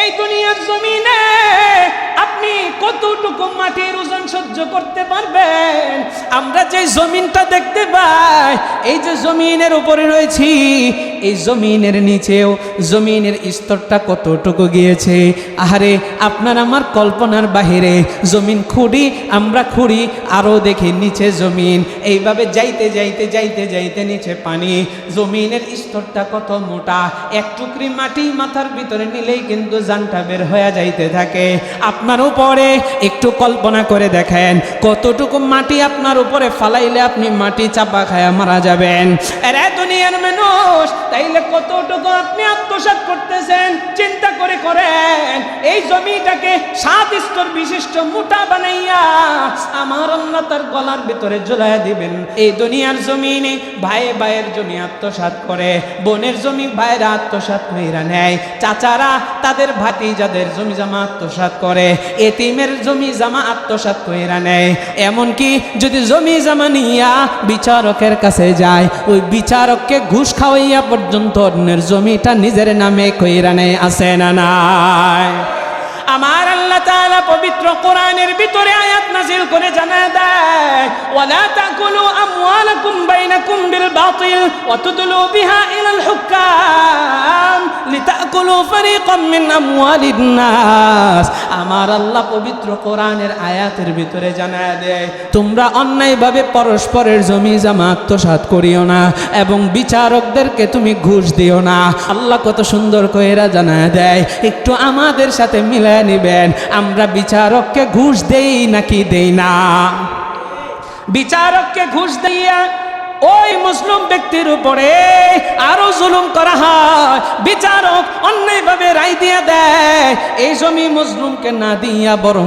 এই দুনিয়ার জমিনে আপনি কতটুকু মাটির ওজন সহ্য করতে পারবেন? আমরা যে জমিনটা দেখতে পাই, এই যে জমিনের উপরে রয়েছি এই জমিনের নিচেও জমিনের স্তরটা কতটুকু গিয়েছে? আহারে, আপনার আমার কল্পনার বাহিরে জমিন খুঁড়ি, আমরা খুঁড়ি আরও দেখি নিচে জমিন। এইভাবে যাইতে যাইতে যাইতে যাইতে নিচে পানি। জমিনের স্তরটা কত মোটা? এক টুকরি মাটি মাথার ভিতরে নিলেই কিন্তু জানটা বের হয়ে যাইতে থাকে। আপনার উপরে একটু কল্পনা করে দেখেন, কতটুকু মাটি আপনার উপরে ফালাইলে আপনি মাটি চাপা খায়া মারা যাবেন। এরা দুনিয়ার মানুষ তাইলে কতটুকু আপনি আত্মসাত করতেছেন? চিন্তা করে করেন এই জমিটাকে সাত স্তর বিশিষ্ট মোটা বানাইয়া আমার আল্লাহ তার গলার ভিতরে ঝুলাইয়া দিবেন। এই দুনিয়ার জমিনে ভাই ভাইয়ের জমি আত্মসাৎ করে, বোনের জমি ভাইয়েরা আত্মসাৎ কইরা নেয়। চাচারা তাদের ভাতি যাদের জমি জামা আত্মসাৎ করে, এতিমের জমি জামা আত্মসাৎ কইরা নেয়। এমনকি যদি জমি জামা নিয়া বিচারকের কাছে যায়, ওই বিচারককে ঘুষ খাওয়াইয়া পর্যন্ত অন্যের জমিটা নিজের নামে কইরা নেয় আসে না নাই? আমার আল্লাহ তাআলা পবিত্র কোরআনের ভিতরে আয়াত নাজিল করে জানায় দেয়, ওয়ালা তাকুলু আমওয়ালাকুম বাইনাকুম বিল বাতিল ওয়া তুদলু বিহা ইলাল হুকাম লিতাকুলু ফারীকাম মিন আমওয়ালিন নাস। আমার আল্লাহ পবিত্র কোরআনের আয়াতের ভিতরে জানায় দেয়, তোমরা অন্যায়ভাবে পরস্পরের জমি জামা আত্মসাৎ করিও না এবং বিচারকদেরকে তুমি ঘুষ দিও না। আল্লাহ কত সুন্দর কইরা জানায় দেয়, একটু আমাদের সাথে মিলায় নিবেন, আমরা বিচারককে ঘুষ দেই নাকি দেই না? বিচারককে ঘুষ দিয়া ওই মুসলিম ব্যক্তির উপরে আরও জুলুম করা হয়। বিচারক অন্যায়ভাবে রায় দিয়া দেয়। এই জমি মুসলিমকে না দিয়া বরং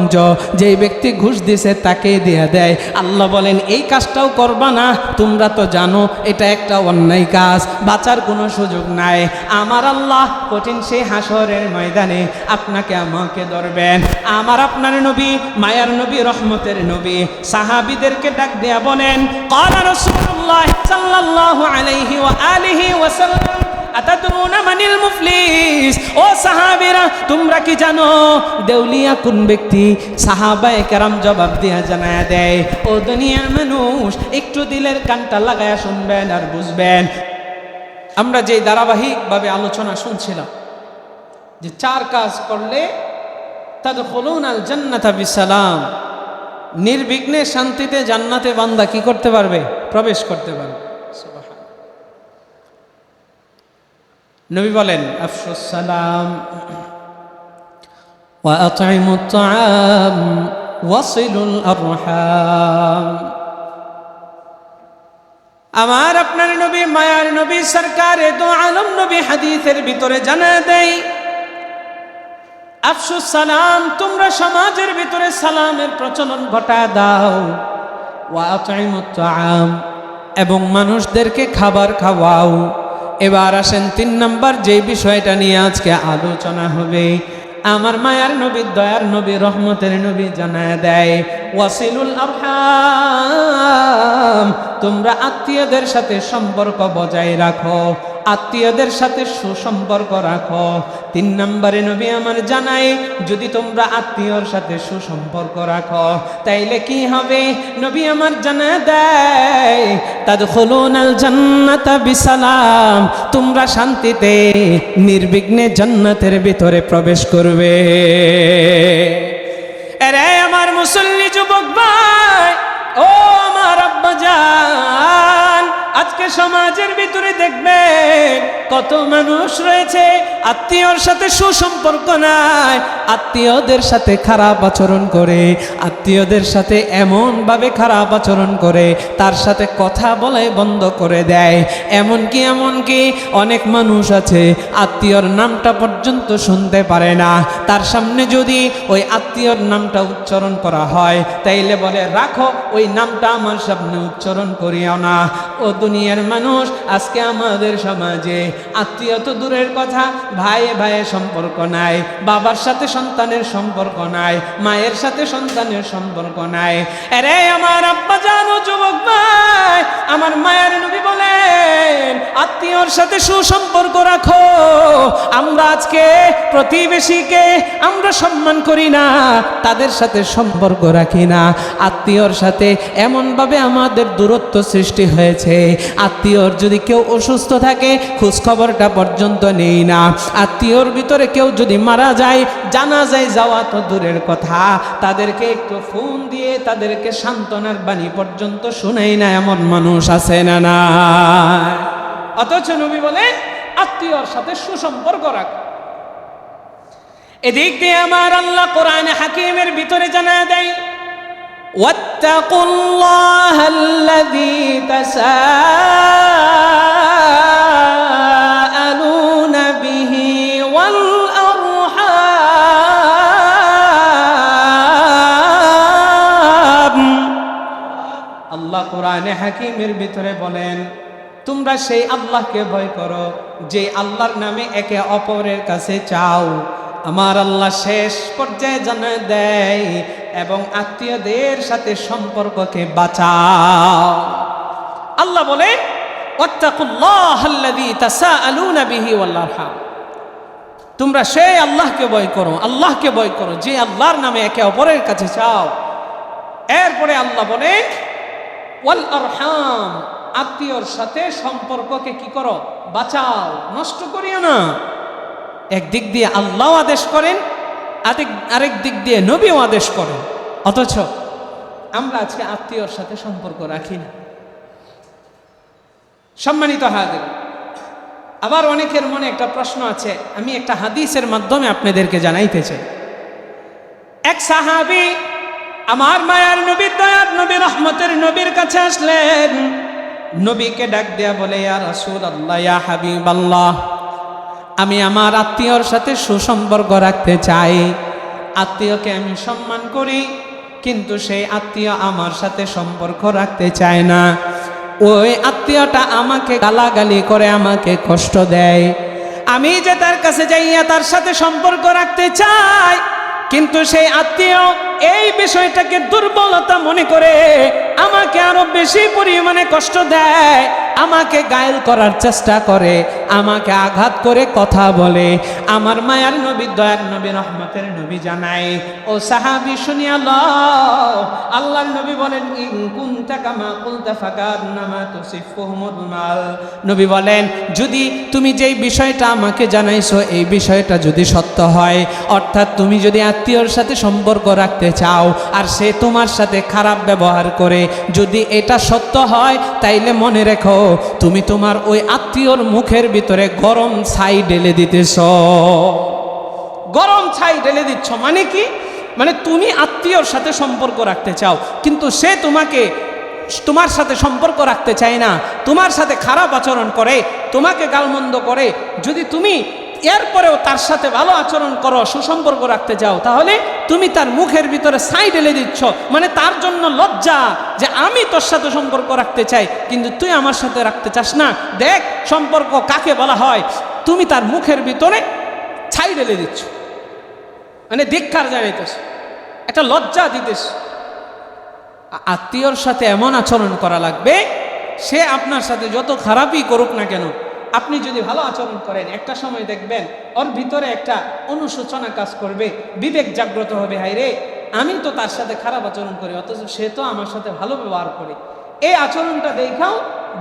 যে ব্যক্তি ঘুষ দিছে তাকে দিয়া দেয়। আল্লাহ বলেন, এই কাজটাও করবা না। তোমরা তো জানো, এটা একটা অন্যায় কাজ। বাঁচার কোনো সুযোগ নাই। আমার আল্লাহ কঠিন সেই হাসরের ময়দানে আপনাকে আমাকে ধরবেন। আমার আপনার নবী, মায়ার নবী, রহমতের নবী, সাহাবিদেরকে ডাক দেয়া বলেন, কালা রাসূলুল্লাহ আলিহি ওয়া সাল্লাম আতাদরুনা মানিল মুফলিস? ও সাহাবীরা, তোমরা কি জানো? দেউলিয়া কোন ব্যক্তি সাহাবায়ে কেরাম জবাব দিয়া জানায় দেয়, ও দুনিয়ার মানুষ, একটু দিলের কানটা লাগায়া শুনবেন আর বুঝবেন। আমরা যে ধারাবাহিকভাবে আলোচনা শুনছিলাম, যে চার কাজ করলে তাদের হলুন আল জান্নাতা বিসালাম নির্বিঘ্নে শান্তিতে জান্নাতে বান্দা কি করতে পারবে প্রবেশ করতে পারবে সুবহান। নবী বলেন আফসুস সালাম وأطعموا الطعام وصلوا الأرحام আমার আপনার নবী মায়ার নবী সরকারে দো আলম নবী হাদিসের ভিতরে জানা দেয় আফসুস, সালাম, তোমরা সমাজের ভিতরে সালামের প্রচলন ঘটা দাও। তাআম, এবং মানুষদেরকে খাবার খাওয়াও। এবার আসেন তিন নম্বর যে বিষয়টা নিয়ে আজকে আলোচনা হবে, আমার মায়ার নবী, দয়ার নবী, রহমতের নবী জানায় দেয়, ওয়াসিলুল তোমরা আত্মীয়দের সাথে সম্পর্ক বজায় রাখো। আত্মীয়দের সাথে সুসম্পর্ক রাখো। তিন নম্বরে নবী আমার জানাই যদি তোমরা আত্মীয়র সাথে সুসম্পর্ক রাখো, তাইলে কি হবে? নবী আমার জানা দেয় তাদ আল জান্নাতা বিসালাম। তোমরা শান্তিতে, নির্বিঘ্নে জান্নাতের ভিতরে প্রবেশ করবে। আরে আমার মুসল্লি যুবক ভাই, ও আমার আব্বা জান আজকে সমাজের ভিতরে দেখবেন কত মানুষ রয়েছে, আত্মীয়র সাথে সুসম্পর্ক নাই, আত্মীয়দের সাথে খারাপ আচরণ করে, আত্মীয়দের সাথে এমনভাবে খারাপ আচরণ করে, তার সাথে কথা বলে বন্ধ করে দেয়। এমনকি এমনকি অনেক মানুষ আছে, আত্মীয়র নামটা পর্যন্ত শুনতে পারে না। তার সামনে যদি ওই আত্মীয়র নামটা উচ্চারণ করা হয়, তাইলে বলে, রাখো, ওই নামটা আমার সামনে উচ্চারণ করিও না। ও দুনিয়ার মানুষ, আজকে আমাদের সমাজে আত্মীয় তো দূরের কথা, ভাইয়ে ভাইয়ে সম্পর্ক নাই, বাবার সাথে সন্তানের সম্পর্ক নাই, মায়ের সাথে সন্তানের সম্পর্ক নাই। আরে আমার আব্বা জানো যুবক ভাই, আমার মায়ের নবী বলেন, আত্মীয়র সাথে সুসম্পর্ক রাখো, আমরা আজকে প্রতিবেশীকে আমরা সম্মান করি না, তাদের সাথে সম্পর্ক রাখি না। আত্মীয়র সাথে এমনভাবে আমাদের দূরত্ব সৃষ্টি হয়েছে আত্মীয়র যদি কেউ অসুস্থ থাকে, খোঁজখবরটা পর্যন্ত নেই না। আত্মীয়র ভিতরে কেউ যদি মারা যায় জানা যায় যাওয়া তো দূরের কথা। তাদেরকে একটু ফোন দিয়ে তাদেরকে সান্ত্বনার বাণী পর্যন্ত শুনেই না এমন মানুষ আছে না না অথচ নবী বলে আত্মীয়র সাথে সুসম্পর্ক রাখ। এদিক দিয়ে আমার আল্লাহ কোরআন হাকিমের ভিতরে জানা দেয় واتقوا الله الذي تساءلون به والأرحام আল্লাহ কোরআনে হাকিমের ভিতরে বলেন তোমরা সেই আল্লাহকে ভয় করো যে আল্লাহর নামে একে অপরের কাছে চাও আমার আল্লাহ শেষ পর্যায়ে জানা দেয় এবং আত্মীয়দের সাথে সম্পর্ককে বাঁচাও। আল্লাহ বলে তোমরা সেই আল্লাহকে বয় করো, আল্লাহকে বয় করো, যে আল্লাহর নামে একে অপরের কাছে চাও এরপরে আল্লাহ বলে, ওয়াল আত্মীয়র সাথে সম্পর্ককে কি করো? বাঁচাও, নষ্ট করিও না। একদিক দিয়ে আল্লাহ আদেশ করেন, আরেক দিক দিয়ে নবীও আদেশ করেন। অথচ আমরা আজকে আত্মীয়র সাথে সম্পর্ক রাখি না। সম্মানিত হাজির, আবার অনেকের মনে একটা প্রশ্ন আছে, আমি একটা হাদিসের মাধ্যমে আপনাদেরকে জানাইতে চাই। এক সাহাবি আমার মায়ার নবীর দয়ার নবী রহমতের নবীর কাছে আসলেন। নবীকে ডাক দেয়া বলে, ইয়া রাসূল আল্লাহ ইয়া হাবিব আল্লাহ আমি আমার আত্মীয়র সাথে সুসম্পর্ক রাখতে চাই। আত্মীয়কে আমি সম্মান করি, কিন্তু সেই আত্মীয় আমার সাথে সম্পর্ক রাখতে চায় না। ওই আত্মীয়টা আমাকে গালাগালি করে আমাকে কষ্ট দেয়। আমি যে তার কাছে যাইয়া তার সাথে সম্পর্ক রাখতে চাই, কিন্তু সেই আত্মীয় এই বিষয়টাকে দুর্বলতা মনে করে আমাকে আরও বেশি পরিমাণে কষ্ট দেয়। আমাকে গায়েল করার চেষ্টা করে, আমাকে আঘাত করে কথা বলে। আমার মায়ার নবী, দয়ার নবী, রহমতের নবী জানায় ও সাহাবি শুনিয়া লও আল্লাহর নবী বলেন, ইন কুনতা কামা কুলতা ফাকাদ নামা মাল। নবী বলেন, যদি তুমি যেই বিষয়টা আমাকে জানাইছো, এই বিষয়টা যদি সত্য হয়, অর্থাৎ তুমি যদি আত্মীয়র সাথে সম্পর্ক রাখতে চাও, আর সে তোমার সাথে খারাপ ব্যবহার করে, যদি এটা সত্য হয়, তাইলে মনে রেখো তুমি তোমার ওই আত্মীয়র মুখের ভিতরে গরম ছাই ঢেলে দিতেছ। গরম ছাই ঢেলে দিচ্ছ মানে কি? মানে তুমি আত্মীয়র সাথে সম্পর্ক রাখতে চাও, কিন্তু সে তোমাকে তোমার সাথে সম্পর্ক রাখতে চায় না। তোমার সাথে খারাপ আচরণ করে, তোমাকে গালমন্দ করে। যদি তুমি এরপরেও তার সাথে ভালো আচরণ করো, সুসম্পর্ক রাখতে চাও তাহলে তুমি তার মুখের ভিতরে সাই ঢেলে দিচ্ছ। মানে তার জন্য লজ্জা যে আমি তোর সাথে সম্পর্ক রাখতে চাই, কিন্তু তুই আমার সাথে রাখতে চাস না। দেখ, সম্পর্ক কাকে বলা হয়? তুমি তার মুখের ভিতরে ছাই ঢেলে দিচ্ছ। মানে ধিক্ষার জানাইতেছ একটা লজ্জা দিতেছ। আত্মীয়র সাথে এমন আচরণ করা লাগবে, সে আপনার সাথে যত খারাপই করুক না কেন আপনি যদি ভালো আচরণ করেন একটা সময় দেখবেন ওর ভিতরে একটা অনুশোচনা কাজ করবে বিবেক জাগ্রত হবে হাই রে আমি তো তার সাথে খারাপ আচরণ করি অথচ সে তো আমার সাথে ভালো ব্যবহার করে এই আচরণটা দেখাও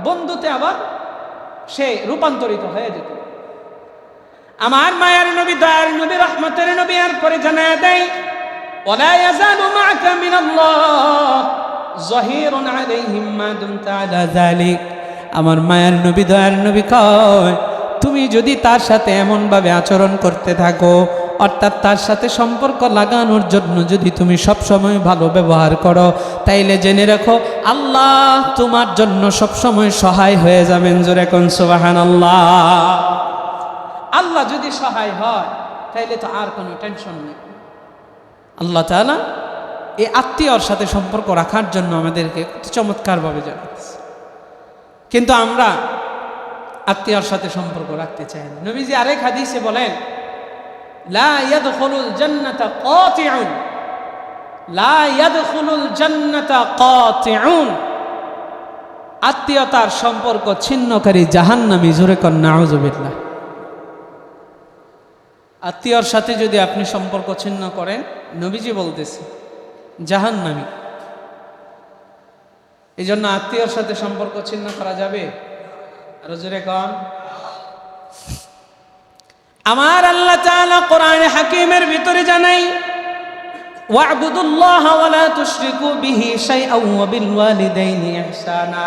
বন্ধুতে আবার সে রূপান্তরিত হয়ে যেত আমার মায়ের নবী দয়ার নবী রহমতের নবী আর পরে জানা দেয় ولا يزال معك من الله ظهير عليهم ما دمت على ذلك আমার মায়ের নবী, দয়ার নবী কয়, তুমি যদি তার সাথে এমনভাবে আচরণ করতে থাকো, অর্থাৎ তার সাথে সম্পর্ক লাগানোর জন্য যদি তুমি সব সময় ভালো ব্যবহার করো, তাইলে জেনে রাখো, আল্লাহ তোমার জন্য সব সময় সহায় হয়ে যাবেন। জোরে কোন সুবাহান আল্লাহ আল্লাহ যদি সহায় হয়, তাইলে তো আর কোনো টেনশন নেই। আল্লাহ তাআলা এই আত্মীয়র সাথে সম্পর্ক রাখার জন্য আমাদেরকে চমৎকারভাবে জানাচ্ছে। কিন্তু আমরা আত্মীয়র সাথে সম্পর্ক রাখতে চাই না। নবীজি আরেক হাদিসে বলেন, লা ইয়াদখুলুল জান্নাতা কাতিউন। লা ইয়াদখুলুল জান্নাতা কাতিউন। আত্মীয়তার সম্পর্ক ছিন্নকারী জাহান্নামী জোরে কর নাউজুবিল্লাহ আত্মীয়র সাথে যদি আপনি সম্পর্ক ছিন্ন করেন, নবীজি বলতেছে, জাহান্নামী। এই জন্য আত্মীয়র সাথে সম্পর্ক ছিন্ন করা যাবে আরো জোরে কন আমার আল্লাহ তাআলা কোরআনে হাকিমের ভিতরে জানাই واعبدوا الله ولا تشركوا به شيئا وبالوالدين إحسانا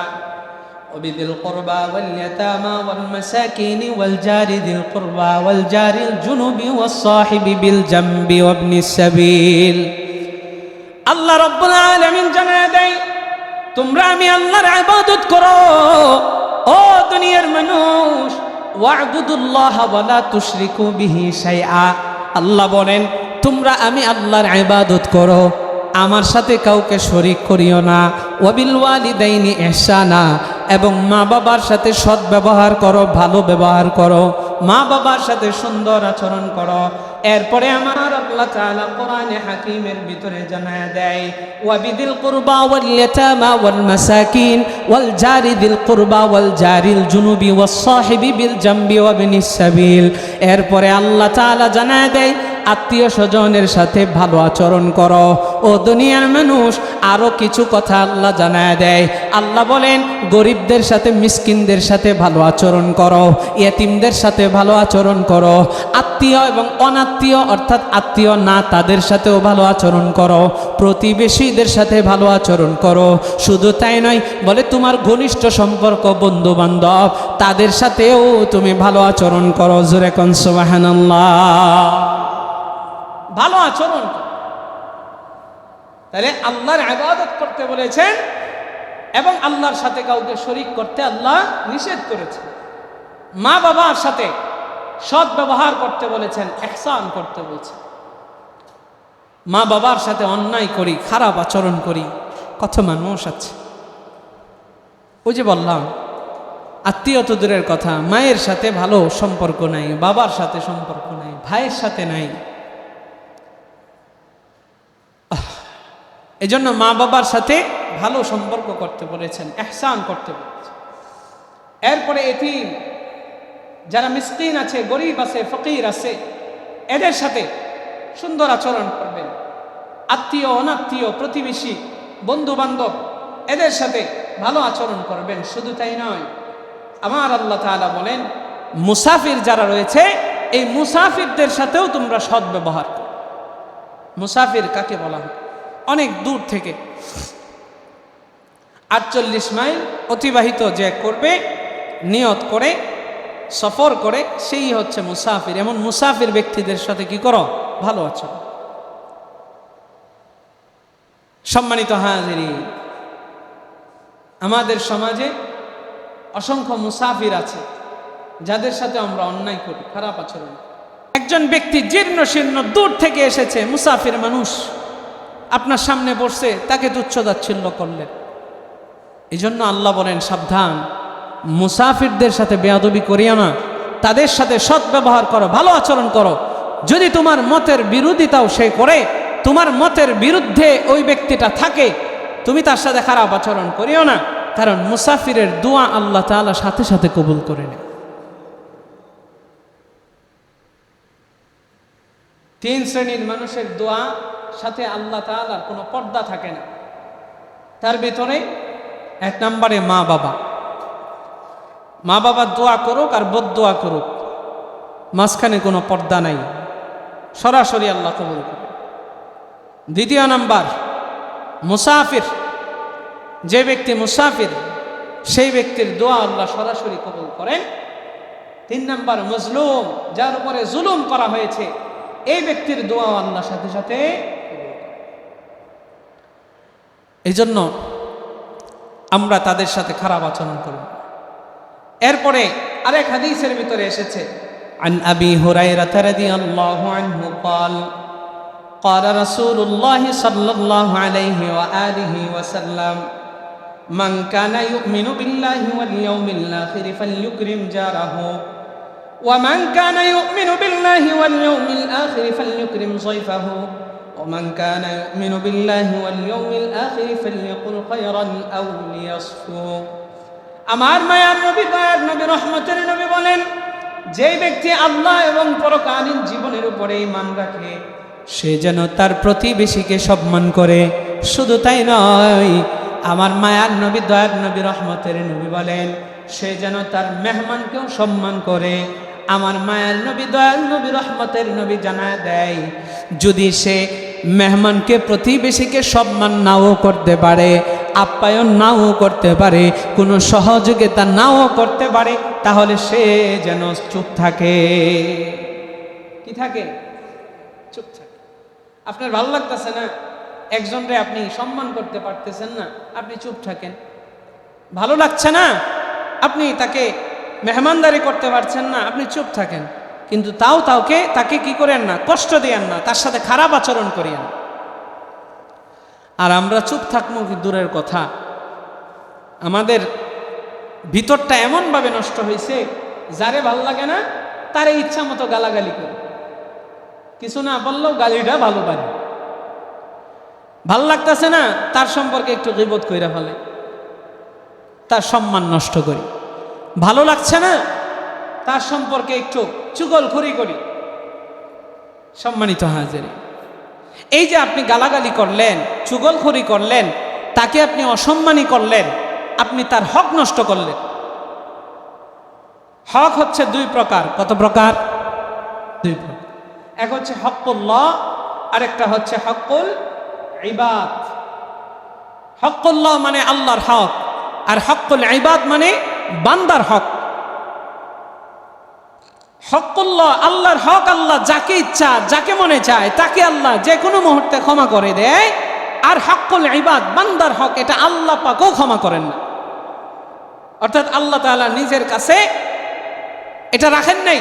وبذي القربى واليتامى والمساكين والجار ذي القربى والجار الجنب والصاحب بالجنب وابن السبيل আল্লাহ রব্বুল আলামিন জানায় দেয় তোমরা আমি আল্লাহর ইবাদত করো। ও দুনিয়ার মানুষ, ওয়া'বুদুল্লাহ ওয়ালা তুশরিকু আল্লাহ বলেন, তোমরা আমি আল্লাহর ইবাদত করো। আমার সাথে কাউকে শরিক করিও না। ওয়াবিল ওয়ালিদাইনি ইহসানা। এবং মা বাবার সাথে সৎ ব্যবহার করো, ভালো ব্যবহার করো। মা বাবার সাথে সুন্দর আচরণ করো। এরপরে আমার আল্লাহ তাআলা কোরআনে হাকিমের ভিতরে জানায় দেয়, ওয়াবিদিল কুরবা ওয়াল ইয়াতামা ওয়াল মাসাকিন ওয়াল জারি দিল কুরবা ওয়াল জারিল জুনুবি ওয়াস সাহিবি বিল জামবি ওয়া বিনিস সাবিল। এরপরে আল্লাহ তাআলা জানায় দেয় আত্মীয় স্বজনের সাথে ভালো আচরণ করো। ও দুনিয়ার মানুষ আরও কিছু কথা আল্লাহ জানায় দেয়। আল্লাহ বলেন, গরিবদের সাথে মিসকিনদের সাথে ভালো আচরণ করো, ইয়েতিমদের সাথে ভালো আচরণ করো, আত্মীয় এবং অনাত্মীয় অর্থাৎ আত্মীয় না তাদের সাথেও ভালো আচরণ করো, প্রতিবেশীদের সাথে ভালো আচরণ করো। শুধু তাই নয়, বলে তোমার ঘনিষ্ঠ সম্পর্ক বন্ধু বান্ধব তাদের সাথেও তুমি ভালো আচরণ করো। জোরে কনসবাহান্লাহ ভালো আচরণ। তাহলে আল্লাহর আবাদত করতে বলেছেন এবং আল্লাহর সাথে কাউকে শরিক করতে আল্লাহ নিষেধ করেছেন। মা বাবার সাথে সৎ ব্যবহার করতে বলেছেন এহসান করতে বলছেন। মা বাবার সাথে অন্যায় করি, খারাপ আচরণ করি, কত মানুষ আছে। ওই যে বললাম, আত্মীয় তো দূরের কথা, মায়ের সাথে ভালো সম্পর্ক নাই, বাবার সাথে সম্পর্ক নাই, ভাইয়ের সাথে নাই। এজন্য মা বাবার সাথে ভালো সম্পর্ক করতে বলেছেন, এহসান করতে বলেছেন। এরপরে এটি যারা মিসকিন আছে, গরিব আছে, ফকির আছে, এদের সাথে সুন্দর আচরণ করবেন। আত্মীয়, অনাত্মীয়, প্রতিবেশী বন্ধু বান্ধব এদের সাথে ভালো আচরণ করবেন, শুধু তাই নয়। আমার আল্লাহ তাআলা বলেন, মুসাফির যারা রয়েছে, এই মুসাফিরদের সাথেও তোমরা সদ্ব্যবহার মুসাফির কাকে বলা হয়? অনেক দূর থেকে। আটচল্লিশ মাইল অতিবাহিত যে করবে, নিয়ত করে, সফর করে, সেই হচ্ছে মুসাফির। এমন মুসাফির ব্যক্তিদের সাথে কি করো? ভালো আছো। সম্মানিত হাজিরি, আমাদের সমাজে অসংখ্য মুসাফির আছে, যাদের সাথে আমরা অন্যায় করি, খারাপ আচরণ করি। একজন ব্যক্তি জীর্ণ শীর্ণ দূর থেকে এসেছে, মুসাফির মানুষ। আপনার সামনে বসছে তাকে তুচ্ছদাচ্ছিল্য করলেন। এই জন্য আল্লাহ বলেন, সাবধান। মুসাফিরদের সাথে বেয়াদবি করিও না। তাদের সাথে সৎ ব্যবহার করো, ভালো আচরণ করো। যদি তোমার মতের বিরোধিতাও সে করে, তোমার মতের বিরুদ্ধে ওই ব্যক্তিটা থাকে, তুমি তার সাথে খারাপ আচরণ করিও না। কারণ মুসাফিরের দোয়া আল্লাহ তাআলা সাথে সাথে কবুল করে নেয়। তিন শ্রেণির মানুষের দোয়া সাথে আল্লাহ তাআলার কোনো পর্দা থাকে না। তার ভিতরে এক নম্বরে মা বাবা। মা বাবার দোয়া করুক আর বদ দোয়া করুক, মাঝখানে কোনো পর্দা নাই। সরাসরি আল্লাহ কবুল করে দ্বিতীয় নাম্বার, মুসাফির। যে ব্যক্তি মুসাফির, সেই ব্যক্তির দোয়া আল্লাহ সরাসরি কবুল করেন। তিন নাম্বার, মজলুম, যার উপরে জুলুম করা হয়েছে। এই ব্যক্তির দোয়া আল্লাহ সাথে সাথে এই জন্য আমরা তাদের সাথে খারাপ আচরণ করব এরপরে আরেক হাদিসের ভিতরে এসেছে عن أبي هريرة رضي الله عنه قال قال رسول الله صلى الله عليه وآله وسلم من كان يؤمن بالله واليوم الآخر فليكرم جاره ومن كان يؤمن بالله واليوم الآخر فليكرم ضيفه ومن كان يؤمن بالله واليوم الآخر فليقل خيرا أو ليصفه আমার মায়ার নবী দয়ার নবী রহমতের নবী বলেন যেই ব্যক্তি আল্লাহ এবং পরকালীন জীবনের উপরে ইমান রাখে সে যেন তার প্রতিবেশীকে সম্মান করে শুধু তাই নয় আমার মায়ার নবী দয়ার নবী রহমতের নবী বলেন সে যেন তার মেহমানকেও সম্মান করে আমার মায়ার নবী, দয়াল নবী, রহমতের নবী জানা দেয়, যদি সে মেহমানকে, প্রতিবেশীকে সম্মান নাও করতে পারে, আপ্যায়ন নাও করতে পারে, কোনো সহযোগিতা নাও করতে পারে, তাহলে সে যেন চুপ থাকে। কি থাকে? চুপ থাকে। আপনার ভালো লাগতেছে না? একজনরে আপনি সম্মান করতে পারতেছেন না, আপনি চুপ থাকেন। ভালো লাগছে না? আপনি তাকে মেহমানদারি করতে পারছেন না, আপনি চুপ থাকেন। কিন্তু তাও তাওকে, তাকে কি করেন না? কষ্ট দিয়েন না, তার সাথে খারাপ আচরণ করিয়েন। আর আমরা চুপ থাকব কি দূরের কথা? আমাদের ভিতরটা এমনভাবে নষ্ট হয়েছে যারে ভালো লাগে না, তারে ইচ্ছা মতো গালাগালি করে। কিছু না বললেও গালিটা ভালো পারে ভালো লাগতেছে না, তার সম্পর্কে একটু গিবোধ কইরা ফেলে। তার সম্মান নষ্ট করি। ভালো লাগছে না? তার সম্পর্কে একটু চুগলখড়ি করি। সম্মানিত হাজির। এই যে আপনি গালাগালি করলেন চুগলখড়ি করলেন, তাকে আপনি অসম্মানী করলেন, আপনি তার হক নষ্ট করলেন। হক হচ্ছে দুই প্রকার। কত প্রকার? দুই প্রকার। এক হচ্ছে হকুল্লাহ আরেকটা হচ্ছে হকুল ইবাদ। হকুল্লাহ মানে আল্লাহর হক। আর হকুল ইবাদ মানে বান্দার হক। হকুল্লাহ আল্লাহর হক, আল্লাহ যাকে ইচ্ছা, যাকে মনে চায়, তাকে আল্লাহ যে কোনো মুহূর্তে ক্ষমা করে দেয়। আর হকুল ইবাদ, বান্দার হক, এটা আল্লাহ পাকেও ক্ষমা করেন না। অর্থাৎ আল্লাহ তাআলা নিজের কাছে এটা রাখেন নাই।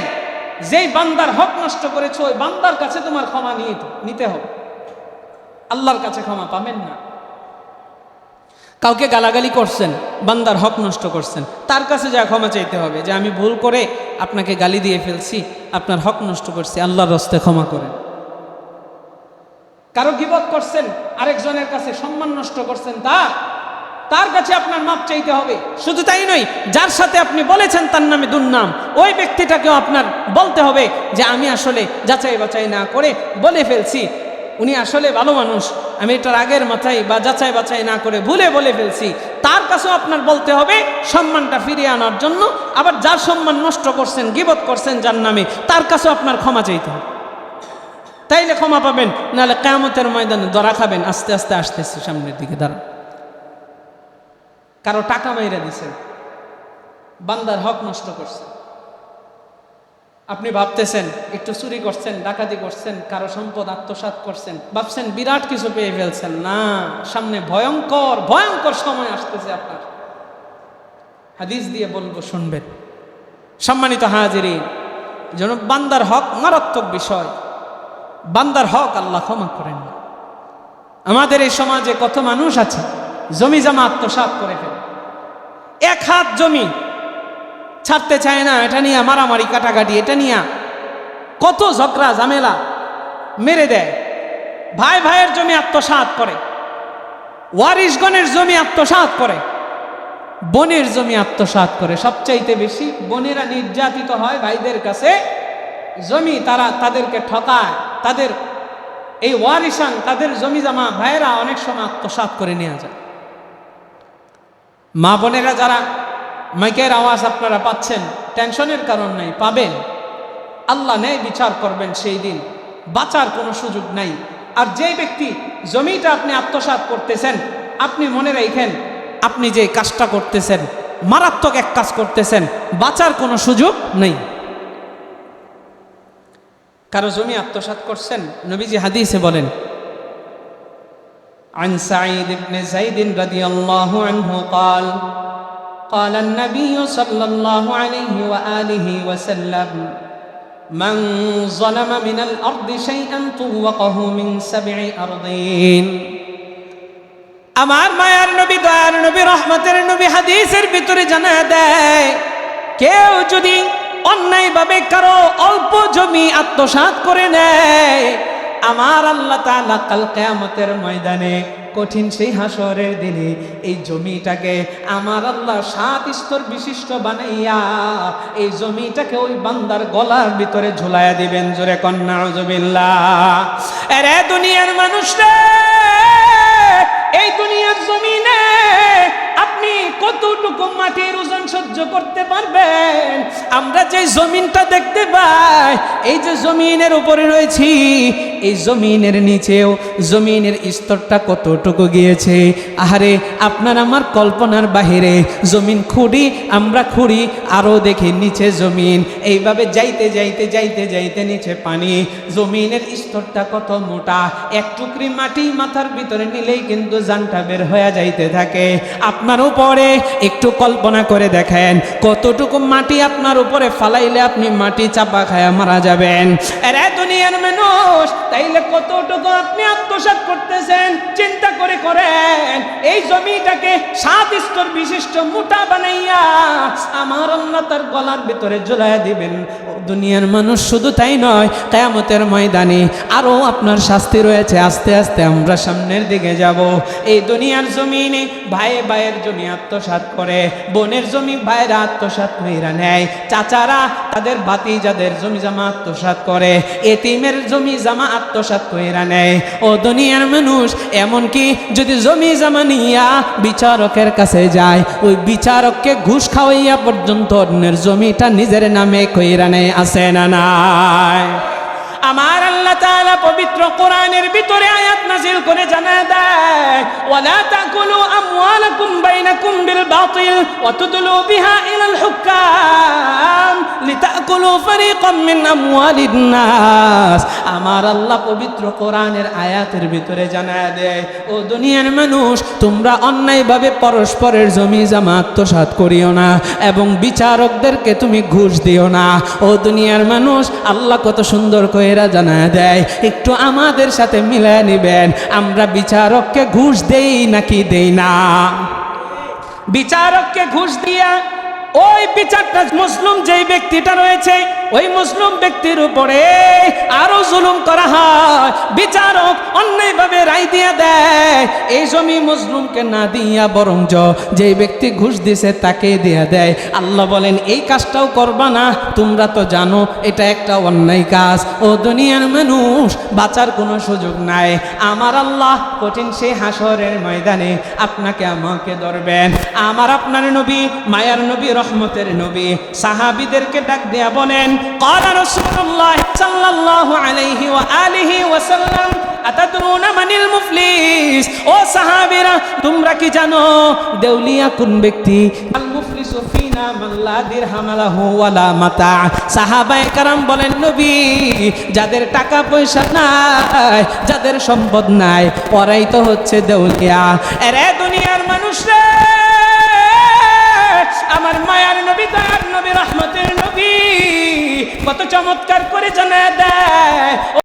যেই বান্দার হক নষ্ট করেছ, ওই বান্দার কাছে তোমার ক্ষমা নিয়ে নিতে হবে। আল্লাহর কাছে ক্ষমা পাবেন না। কাউকে গালাগালি করছেন, বান্দার হক নষ্ট করছেন, তার কাছে যা ক্ষমা চাইতে হবে, যে আমি ভুল করে আপনাকে গালি দিয়ে ফেলছি, আপনার হক নষ্ট করছি, আল্লাহর রস্তে ক্ষমা করেন। কারও গিবত করছেন, আরেকজনের কাছে সম্মান নষ্ট করছেন, তার তার কাছে আপনার মাপ চাইতে হবে, শুধু তাই নয়, যার সাথে আপনি বলেছেন তার নামে দুর্নাম, ওই ব্যক্তিটাকেও আপনার বলতে হবে যে আমি আসলে যাচাই বাছাই না করে বলে ফেলছি উনি আসলে ভালো মানুষ। আমি এটার আগের মাথায় বা যাচাই বাছাই না করে ভুলে বলে ফেলছি। তার কাছেও আপনার বলতে হবে, সম্মানটা ফিরিয়ে আনার জন্য আবার যার সম্মান নষ্ট করছেন, গিবত করছেন যার নামে তার কাছেও আপনার ক্ষমা চাইতে হবে। তাইলে ক্ষমা পাবেন, নাহলে কেমতের ময়দানে দরা খাবেন, আস্তে আস্তে আসতেছে সামনের দিকে দাঁড়া কারও টাকা মাইরা দিছে বান্দার হক নষ্ট করছে আপনি ভাবতেছেন, একটু চুরি করছেন, ডাকাতি করছেন, কারও সম্পদ আত্মসাৎ করছেন, ভাবছেন বিরাট কিছু পেয়ে ফেলছেন। না, সামনে ভয়ঙ্কর ভয়ঙ্কর সময় আসতেছে আপনার। হাদিস দিয়ে বলব, শুনবেন। সম্মানিত হাজিরি যেন বান্দার হক মারাত্মক বিষয়। বান্দার হক আল্লাহ ক্ষমা করেন না। আমাদের এই সমাজে কত মানুষ আছে জমি জমা আত্মসাৎ করে ফেলে। এক হাত জমি ছাড়তে চায় না, এটা নিয়ে মারামারি, কাটাকাটি, এটা নিয়ে কত ঝগড়া, ঝামেলা মেরে দেয়। ভাই ভাইয়ের জমি আত্মসাৎ করে, ওয়ারিশগণের জমি আত্মসাৎ করে, বনের জমি আত্মসাৎ করে। সবচাইতে বেশি বোনেরা নির্যাতিত হয় ভাইদের কাছে। জমি তারা তাদেরকে ঠকায়, তাদের এই ওয়ারিসান তাদের জমি জমা ভাইয়েরা অনেক সময় আত্মসাৎ করে নেওয়া যায়। মা বোনেরা যারা মাইকের আওয়াজ আপনারা পাচ্ছেন টেনশনের কারণ নাই পাবেন আল্লাহ নেই বিচার করবেন সেই দিন বাঁচার কোনো সুযোগ নাই আর যে ব্যক্তি জমিটা আপনি আত্মসাৎ করতেছেন আপনি মনে রাখেন আপনি যে কাজটা করতেছেন মারাত্মক এক কাজ করতেছেন বাঁচার কোনো সুযোগ নেই কারো জমি আত্মসাৎ করছেন নবীজি হাদিসে বলেন عن سعيد بن زيد رضي الله عنه قال قال النبي صلى الله عليه وآله وسلم من ظلم من الأرض شيئا طوقه من سبع أرضين আমার মায়ার নবী দয়ার নবী রহমতের নবী হাদিসের ভিতরে জানা দেয় কেউ যদি অন্যায়ভাবে কারো অল্প জমি আত্মসাৎ করে নেয় আমার আল্লাহ তাআলা কাল কেয়ামতের ময়দানে কঠিন সেই হাসরের দিনে এই জমিটাকে আমার আল্লাহ সাত স্তর বিশিষ্ট বানাইয়া এই জমিটাকে ওই বান্দার গলার ভিতরে ঝুলাইয়া দিবেন, জোরে কন্যা জমিল্লা দুনিয়ার মানুষ এই দুনিয়ার জমিনে কতটুকু মাটির ওজন সহ্য করতে পারবেন? আমরা যে জমিনটা দেখতে পাই, এই যে জমিনের উপরে রয়েছি, এই জমিনের নিচেও জমিনের স্তরটা কতটুকু গিয়েছে? আহারে, আপনার আমার কল্পনার বাহিরে জমিন খুঁড়ি, আমরা খুঁড়ি আরও দেখি নিচে জমিন। এইভাবে যাইতে যাইতে যাইতে যাইতে নিচে পানি। জমিনের স্তরটা কত মোটা? এক টুকরি মাটি মাথার ভিতরে নিলেই কিন্তু জানটা বের হয়ে যাইতে থাকে। আপনার উপরে একটু কল্পনা করে দেখেন, কতটুকু মাটি আপনার উপরে ফালাইলে আপনি মাটি চাপা খায়া মারা যাবেন। এরে দুনিয়ার মানুষ, তাইলে কতটুকু আপনি আত্মসাৎ করতেছেন, চিন্তা করে করেন, এই জমিটাকে সাত স্তর বিশিষ্ট মোটা বানাইয়া আমার আল্লাহ তার গলার ভিতরে ঝুলাইয়া দিবেন। দুনিয়ার মানুষ শুধু তাই নয়, কেয়ামতের ময়দানে আরও আপনার শাস্তি রয়েছে। আস্তে আস্তে আমরা সামনের দিকে যাব। এই দুনিয়ার জমিনে ভাই ভাইয়ের জমি আত্মসাৎ করে, বোনের জমি ভাইয়েরা আত্মসাৎ কইরা নেয়, চাচারা তাদের বাতি যাদের জমি জামা আত্মসাত করে, এতিমের জমি জামা আত্মসাত কইরা নেয়। ও দুনিয়ার মানুষ, এমনকি যদি জমি জামা নিয়া বিচারকের কাছে যায়, ওই বিচারককে ঘুষ খাওয়াইয়া পর্যন্ত অন্যের জমিটা নিজের নামে কইরা নেয় আসে না নাই? আমার আল্লাহ তাআলা পবিত্র কোরআনের ভিতরে আয়াত নাজিল করে জানা দেয়, ওয়ালা তাকুলু আমওয়ালাকুম বাইনাকুম বিল বাতিল ওয়া তুদলু বিহা ইলাল হুকাম লিতাকুলু ফারিকাম মিন আমওয়ালিন নাস। আমার আল্লাহ পবিত্র কোরআনের আয়াতের ভিতরে জানা দেয়, ও দুনিয়ার মানুষ, তোমরা অন্যায়ভাবে পরস্পরের জমি জামা আত্মসাৎ করিও না এবং বিচারকদেরকে তুমি ঘুষ দিও না। ও দুনিয়ার মানুষ, আল্লাহ কত সুন্দর কইরা জানা দেয়, একটু আমাদের সাথে মিলায় নিবেন। আমরা বিচারককে ঘুষ দেই নাকি দেই না? বিচারককে ঘুষ দিয়া ওই বিচারটা মুসলিম যেই ব্যক্তিটা রয়েছে ওই মুসলিম ব্যক্তির উপরে আরও জুলুম করা হয়। বিচারক অন্যায়ভাবে রায় দিয়ে দেয়। এই জমি মুসলিমকে না দিয়া বরঞ্চ যে ব্যক্তি ঘুষ দিছে তাকে দিয়ে দেয়। আল্লাহ বলেন, এই কাজটাও করবা না। তোমরা তো জানো, এটা একটা অন্যায় কাজ। ও দুনিয়ার মানুষ, বাঁচার কোনো সুযোগ নাই। আমার আল্লাহ কঠিন সেই হাসরের ময়দানে আপনাকে আমাকে ধরবেন। আমার আপনার নবী, মায়ার নবী, রহমতের নবী। সাহাবিদেরকে ডাক দেয়া বলেন قال رسول الله صلى الله عليه وآله وسلم আতাদরুন মানিল মুফলিস ও সাহাবীরা তোমরা কি জানো দেউলিয়া কোন ব্যক্তি আল মুফলিসু ফিনা মান লা দিরহাম লাহু ওয়ালা মাতা সাহাবায়ে কারাম বলেন নবী যাদের টাকা পয়সা নাই যাদের সম্পদ নাই ওরাই তো হচ্ছে দেউলিয়া এরে দুনিয়ার মানুষ রে আমার মায়ার নবী দয়ার নবী রহমতের নবী কত চমৎকার করে জানা দেয়।